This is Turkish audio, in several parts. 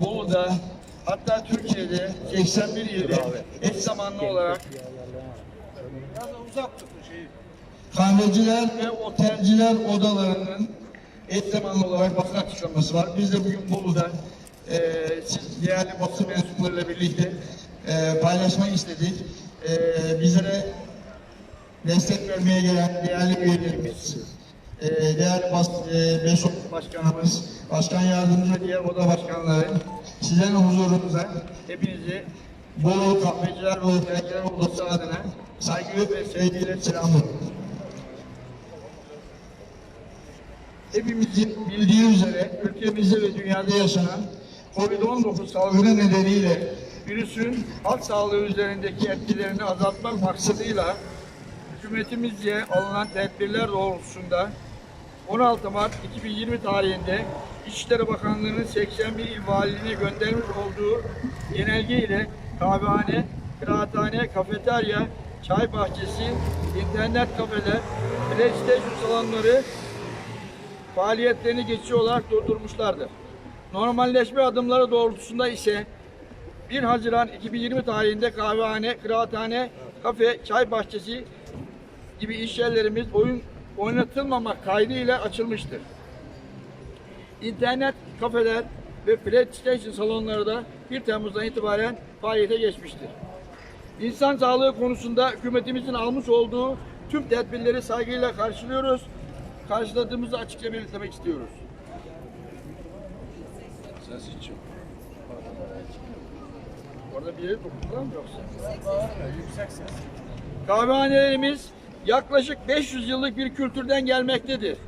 Bolu'da hatta Türkiye'de 81 ilde eş zamanlı olarak kahveciler ve otelciler odalarının eş zamanlı olarak basın açıklaması var. Biz de bugün Bolu'da eee siz değerli basın mensuplarıyla birlikte eee paylaşmak istedik. Eee bizlere destek vermeye gelen değerli üyelerimiz, eee değerli bas, eee Beşok Başkanımız, Başkan Yardımcı diğer oda başkanları, sizlerin huzurunuza hepinizi Bolu Kahveciler ve Otelciler Odası adına saygı ve sevgiyle selamlıyorum. Hepimizin bildiği üzere ülkemizde ve dünyada yaşanan COVID-19 salgını nedeniyle virüsün halk sağlığı üzerindeki etkilerini azaltmak maksadıyla hükümetimizce alınan tedbirler doğrultusunda 16 Mart 2020 tarihinde İçişleri Bakanlığı'nın 81 il valiliğine göndermiş olduğu genelge ile kahvehane, kıraathane, kafeterya, çay bahçesi, internet kafeler, PlayStation salonları faaliyetlerini geçici olarak durdurmuşlardır. Normalleşme adımları doğrultusunda ise 1 Haziran 2020 tarihinde kahvehane, kıraathane, kafe, çay bahçesi gibi iş yerlerimiz oyun oynatılmamak kaydıyla açılmıştır. İnternet kafeler ve PlayStation salonları da 1 Temmuz'dan itibaren faaliyete geçmiştir. İnsan sağlığı konusunda hükümetimizin almış olduğu tüm tedbirleri saygıyla karşılıyoruz. Karşıladığımızı açıkça belirtmek istiyoruz. Orada bir yere dokundular mı yoksa? Kahvehanelerimiz yaklaşık 500 yıllık bir kültürden gelmektedir.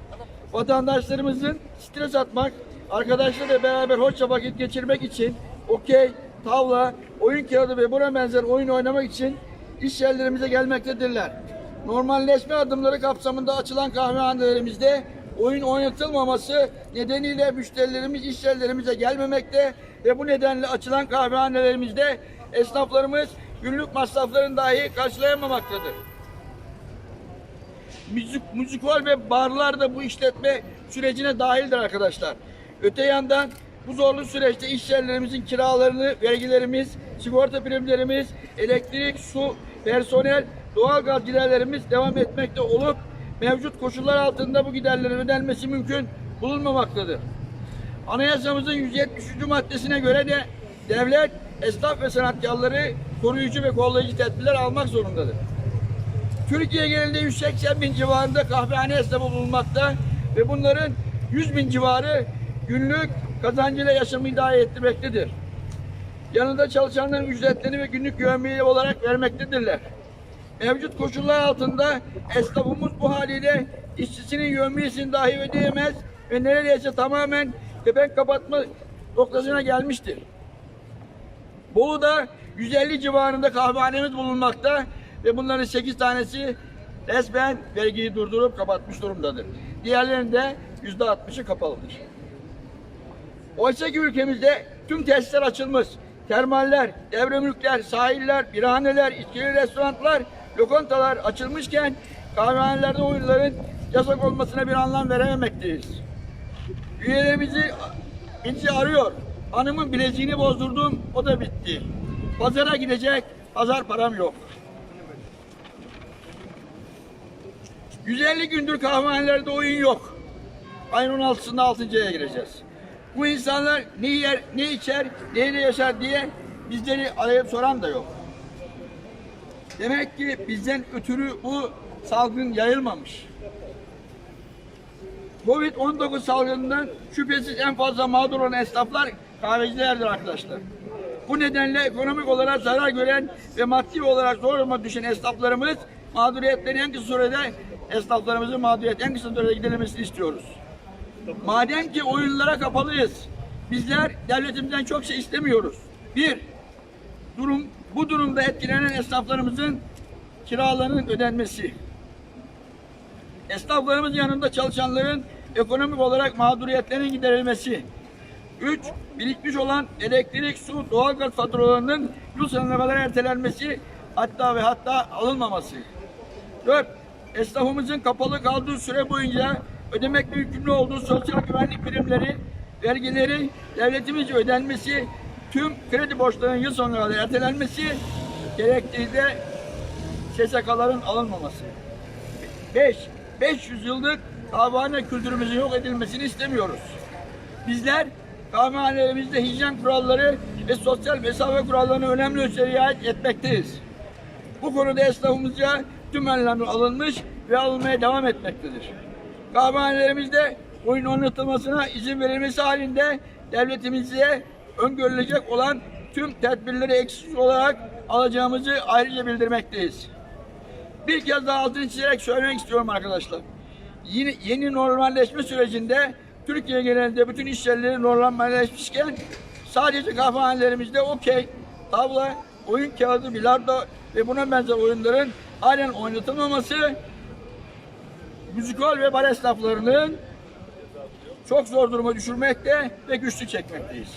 Vatandaşlarımızın stres atmak, arkadaşlarıyla beraber hoşça vakit geçirmek için okey, tavla, oyun kağıdı ve buna benzer oyun oynamak için iş yerlerimize gelmektedirler. Normalleşme adımları kapsamında açılan kahvehanelerimizde oyun oynatılmaması nedeniyle müşterilerimiz iş yerlerimize gelmemekte ve bu nedenle açılan kahvehanelerimizde esnaflarımız günlük masraflarını dahi karşılayamamaktadır. Müzik, müzikal ve barlar da bu işletme sürecine dahildir arkadaşlar. Öte yandan bu zorlu süreçte iş yerlerimizin kiralarını, vergilerimiz, sigorta primlerimiz, elektrik, su, personel, doğalgaz giderlerimiz devam etmekte olup mevcut koşullar altında bu giderlerin ödenmesi mümkün bulunmamaktadır. Anayasamızın 173. maddesine göre de devlet, esnaf ve sanatkarları koruyucu ve kollayıcı tedbirler almak zorundadır. Türkiye genelinde 180 bin civarında kahvehane esnafı bulunmakta ve bunların 100 bin civarı günlük kazancıyla yaşamı idare ettirmektedir. Yanında çalışanların ücretlerini ve günlük güvenliği olarak vermektedirler. Mevcut koşullar altında esnafımız bu haliyle işçisinin yövmiyesini dahi ödeyemez ve neredeyse tamamen kepenk kapatma noktasına gelmiştir. Bolu'da 150 civarında kahvehanemiz bulunmakta ve bunların 8 tanesi resmen vergiyi durdurup kapatmış durumdadır. Diğerlerinde %60'ı kapalıdır. Oysa ki ülkemizde tüm tesisler açılmış. Termaller, devre mülkler, sahiller, birhaneler, içkili restoranlar, lokantalar açılmışken kahvehanelerde oyunların yasak olmasına bir anlam verememekteyiz. Üyelerimizi bizi arıyor. Hanımın bileziğini bozdurdum, o da bitti. Pazara gidecek, pazar param yok. 150 gündür kahvehanelerde oyun yok. Ayın 16'sında 6. aya gireceğiz. Bu insanlar ne yer, ne içer, neyle yaşar diye bizleri arayıp soran da yok. Demek ki bizden ötürü bu salgın yayılmamış. Covid-19 salgınından şüphesiz en fazla mağdur olan esnaflar kahvecilerdir arkadaşlar. Bu nedenle ekonomik olarak zarar gören ve maddi olarak zor duruma düşen esnaflarımız mağduriyetleri en kısa sürede esnaflarımızın mağduriyet en kısa sürede giderilmesini istiyoruz. Madem ki oyunlara kapalıyız, bizler devletimizden çok şey istemiyoruz. Bir, durum bu durumda etkilenen esnaflarımızın kiralarının ödenmesi. Esnaflarımız yanında çalışanların ekonomik olarak mağduriyetlerinin giderilmesi. Üç, birikmiş olan elektrik, su, doğalgaz faturalarının yıl sonuna kadar ertelenmesi hatta ve hatta alınmaması. Dört, esnafımızın kapalı kaldığı süre boyunca ödemekle yükümlü olduğu sosyal güvenlik primleri vergileri devletimizce ödenmesi, tüm kredi borçlarının yıl sonuna kadar ertelenmesi, gerektiği de SSK'ların alınmaması. 5. 500 yıllık kahvehane kültürümüzün yok edilmesini istemiyoruz. Bizler kahvehanelerimizde hijyen kuralları ve sosyal mesafe kurallarına önemli ölçüde riayet etmekteyiz. Bu konuda esnafımızca tüm önlemler alınmış ve alınmaya devam etmektedir. Kahvehanelerimizde oyun oynatılmasına izin verilmesi halinde devletimize öngörülecek olan tüm tedbirleri eksiksiz olarak alacağımızı ayrıca bildirmekteyiz. Bir kez daha altını çizerek söylemek istiyorum arkadaşlar. Yeni, yeni normalleşme sürecinde Türkiye genelinde bütün iş yerleri normalleşmişken sadece kahvehanelerimizde okey, tavla, oyun kağıdı, bilardo ve buna benzer oyunların halen oynatılmaması müzikal ve bar esnaflarının çok zor duruma düşürmekte ve güçlük çekmekteyiz.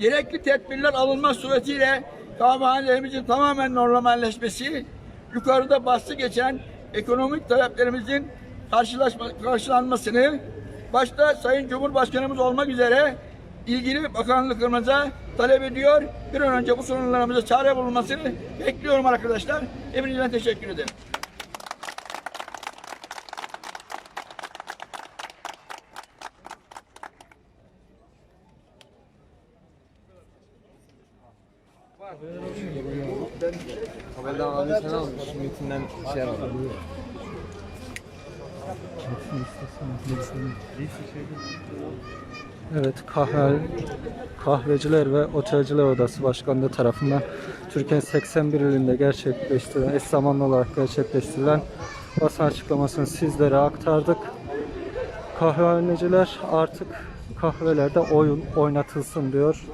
Gerekli tedbirler alınmak suretiyle kahvehanelerimizin tamamen normalleşmesi, yukarıda bahsi geçen ekonomik taleplerimizin karşılanmasını, başta Sayın Cumhurbaşkanımız olmak üzere ilgili bakanlıklarımıza talep ediyor. Bir an önce bu sorunlarımıza çare bulunmasını bekliyorum arkadaşlar. Hepinize teşekkür ederim. Haberden almışsın almış. Metinden şey yapalım. Evet, kahve, kahveciler ve otelciler odası başkanlığı tarafından Türkiye'nin 81 ilinde gerçekleştirilen, eş zamanlı olarak gerçekleştirilen basın açıklamasını sizlere aktardık. Kahvehaneciler artık kahvelerde oyun oynatılsın diyor.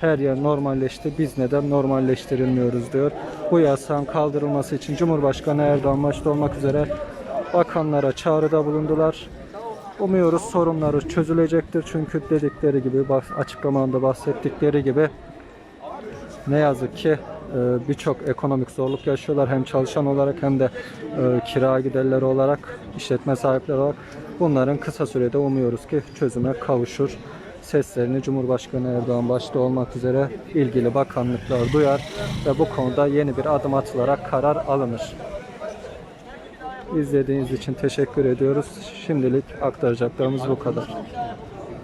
Her yer normalleşti. Biz neden normalleştirilmiyoruz diyor. Bu yasağın kaldırılması için Cumhurbaşkanı Erdoğan başta olmak üzere bakanlara çağrıda bulundular. Umuyoruz sorunları çözülecektir çünkü dedikleri gibi açıklamanda bahsettikleri gibi ne yazık ki e, birçok ekonomik zorluk yaşıyorlar hem çalışan olarak hem de e, kira giderleri olarak işletme sahipleri olarak bunların kısa sürede umuyoruz ki çözüme kavuşur. Seslerini Cumhurbaşkanı Erdoğan başta olmak üzere ilgili bakanlıklar duyar ve bu konuda yeni bir adım atılarak karar alınır. İzlediğiniz için teşekkür ediyoruz. Şimdilik aktaracaklarımız bu kadar.